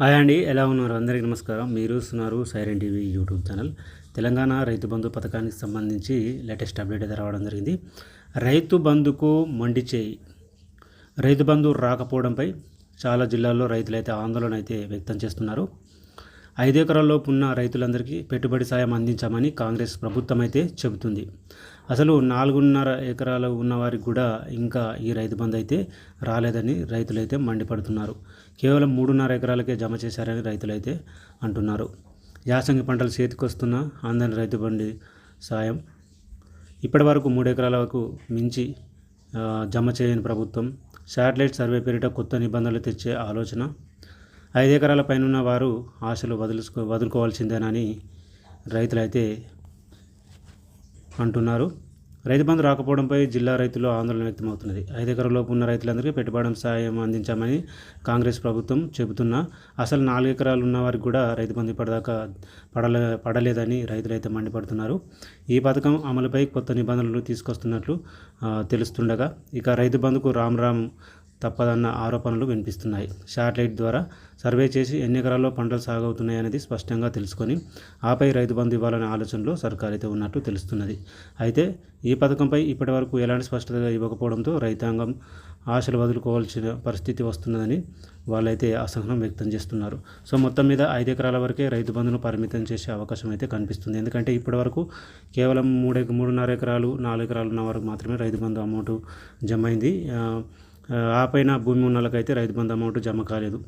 Hi అండి ఎలా ఉన్నారు? అందరికీ నమస్కారం. మీరు సున్నారు Siren TV YouTube channel. Telangana Rythu Bandhu పథకానికి సంబంధించి లేటెస్ట్ అప్డేట్ అయితే రావడం జరిగింది. రైతు బంధుకు మండి చేయి. రైతు బంధు రాకపోవడంపై చాలా జిల్లాల్లో రైతులైతే ఆందోళన అయితే వ్యక్తం చేస్తున్నారు. ఐదు ఎకరాల్లోపు ఉన్న రైతులందరికీ పెట్టుబడి సాయం అందించామని కాంగ్రెస్ ప్రభుత్వం అయితే చెబుతుంది. అసలు నాలుగున్నర ఎకరాలు ఉన్నవారికి కూడా ఇంకా ఈ రైతు బంధు అయితే రాలేదని రైతులైతే మండిపడుతున్నారు. కేవలం మూడున్నర ఎకరాలకే జమ చేశారని రైతులైతే అంటున్నారు. యాసంగి పంటలు చేతికొస్తున్న అందని రైతు బండి సాయం. ఇప్పటి వరకు మూడు ఎకరాలకు మించి జమ చేయని ప్రభుత్వం శాటిలైట్ సర్వే పేరిట కొత్త నిబంధనలు తెచ్చే ఆలోచన. ఐదు ఎకరాల పైనున్న వారు ఆశలు వదులుకో వదులుకోవాల్సిందేనని రైతులైతే అంటున్నారు. రైతు బంధు రాకపోవడంపై జిల్లా రైతులు ఆందోళన వ్యక్తమవుతున్నది. ఐదు ఎకరాలలోపు ఉన్న రైతులందరికీ పెట్టుబడి సాయం అందించామని కాంగ్రెస్ ప్రభుత్వం చెబుతున్నా. అసలు నాలుగు ఎకరాలు ఉన్న వారికి కూడా రైతు బంధు ఇప్పటిదాకా పడలే పడలేదని రైతులైతే మండిపడుతున్నారు. ఈ పథకం అమలుపై కొత్త నిబంధనలు తీసుకొస్తున్నట్లు తెలుస్తుండగా ఇక రైతు బంధుకు రామ్ రామ్ తప్పదన్న ఆరోపణలు వినిపిస్తున్నాయి. శాటిలైట్ ద్వారా సర్వే చేసి ఎన్ని ఎకరాల్లో పంటలు సాగవుతున్నాయనేది స్పష్టంగా తెలుసుకొని ఆపై రైతు బంధు ఇవ్వాలనే ఆలోచనలో సర్కార్ అయితే ఉన్నట్టు తెలుస్తున్నది. అయితే ఈ పథకంపై ఇప్పటివరకు ఎలాంటి స్పష్టత ఇవ్వకపోవడంతో రైతాంగం ఆశలు వదులుకోవాల్సిన పరిస్థితి వస్తున్నదని వాళ్ళైతే అసహనం వ్యక్తం చేస్తున్నారు. సో మొత్తం మీద ఐదు ఎకరాల వరకే రైతు బంధును పరిమితం చేసే అవకాశం అయితే కనిపిస్తుంది. ఎందుకంటే ఇప్పటివరకు కేవలం మూడు మూడున్నర ఎకరాలు నాలుగు ఎకరాలు ఉన్న వరకు మాత్రమే రైతు బంధు అమౌంట్ జమ అయింది. ఆ, పైన భూమి ఉన్నలకైతే రైతు బంధు అమౌంట్ జమ కాలేదు.